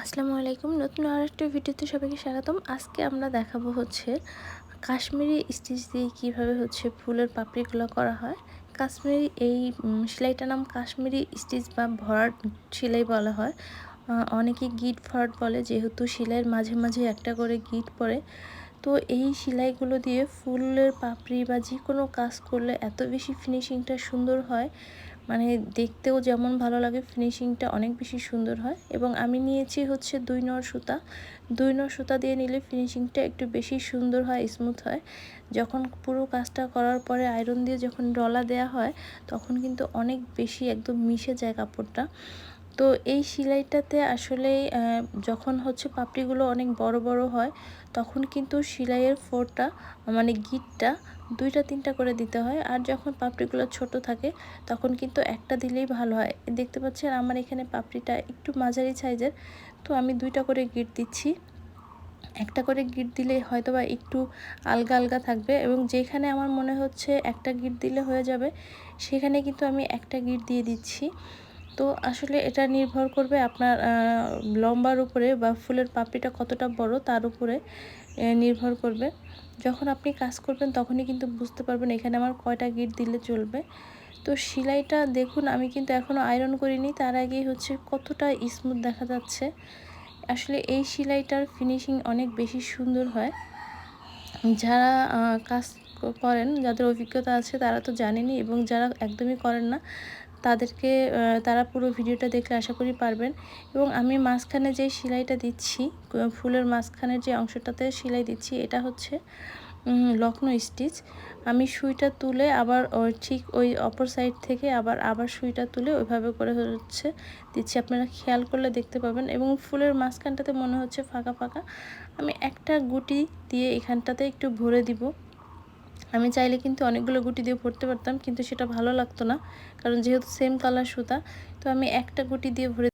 আসসালামু আলাইকুম। নতুন আর একটা ভিডিওতে সবাইকে স্বাগতম। আজকে আমরা দেখাবো হচ্ছে কাশ্মীরি স্টিচ দিয়ে কীভাবে হচ্ছে ফুলের পাপড়িগুলো করা হয়। কাশ্মীরি এই সেলাইটার নাম কাশ্মীরি স্টিচ বা ভরাট সেলাই বলা হয়। অনেকে গিট ভরাট বলে, যেহেতু সেলাইয়ের মাঝে মাঝে একটা করে গিট পরে তো এই সেলাইগুলো দিয়ে ফুলের পাপড়ি বা যে কোনো কাজ করলে এত বেশি ফিনিশিংটা সুন্দর হয়। মানে দেখতেও যেমন ভালো লাগে ফিনিশিংটা অনেক বেশি সুন্দর হয়। এবং আমি নিয়েছি হচ্ছে দুই নর সুতা। দুই নর সুতা দিয়ে নিলে ফিনিশিংটা একটু বেশি সুন্দর হয় স্মুথ হয়। যখন পুরো কাজটা করার পরে আয়রন দিয়ে যখন ডলা দেয়া হয়, তখন কিন্তু অনেক বেশি একদম মিশে যায় কাপড়টা। তো এই সেলাইটাতে আসলে যখন হচ্ছে পাপড়িগুলো অনেক বড় বড় হয়, তখন কিন্তু সেলাইয়ের ফোরটা মানে গিটটা দুইটা তিনটা করে দিতে হয়। আর যখন পাপড়িগুলো ছোট থাকে, তখন কিন্তু একটা দিলেই ভালো হয়। দেখতে পাচ্ছেন আমার এখানে পাপড়িটা একটু মাঝারি সাইজের, তো আমি দুইটা করে গিট দিচ্ছি। একটা করে গিট দিলে হয়তো বা একটু আলগা আলগা থাকবে এবং যেখানে আমার মনে হচ্ছে একটা গিট দিলে হয়ে যাবে, সেখানে কিন্তু আমি একটা গিট দিয়ে দিচ্ছি। তো আসলে এটা নির্ভর করবে আপনার লম্বার উপরে বা ফুলের পাপড়িটা কতটা বড় তার উপরে নির্ভর করবে। যখন আপনি কাজ করবেন তখনই কিন্তু বুঝতে পারবেন এখানে আমার কয়টা গিট দিলে চলবে। তো সেলাইটা দেখুন, আমি কিন্তু এখনও আয়রন করিনি, তার আগেই হচ্ছে কতটা স্মুথ দেখা যাচ্ছে। আসলে এই সেলাইটার ফিনিশিং অনেক বেশি সুন্দর হয়। যারা কাজ করেন, যাদের অভিজ্ঞতা আছে তারা তো জানেনি এবং যারা একদমই করেন না তাদেরকে তারা পুরো ভিডিওটা দেখলে আশা করি পারবেন। এবং আমি মাঝখানে যে সেলাইটা দিচ্ছি ফুলের মাঝখানের যে অংশটাতে সেলাই দিচ্ছি, এটা হচ্ছে লক্ষ্ণৌ স্টিচ। আমি সুইটা তুলে আবার ঠিক ওই অপর সাইড থেকে আবার আবার সুইটা তুলে ওইভাবে করে হচ্ছে দিচ্ছি। আপনারা খেয়াল করলে দেখতে পাবেন। এবং ফুলের মাঝখানটাতে মনে হচ্ছে ফাঁকা ফাঁকা। আমি একটা গুটি দিয়ে এখানটাতে একটু ভরে দিব। আমি চাইলে কিন্তু অনেকগুলো গুটি দিয়ে ভরতে পারতাম, কিন্তু সেটা ভালো লাগতো না, কারণ যেহেতু সেম কালার সুতা, তো আমি একটা গুটি দিয়ে ভরে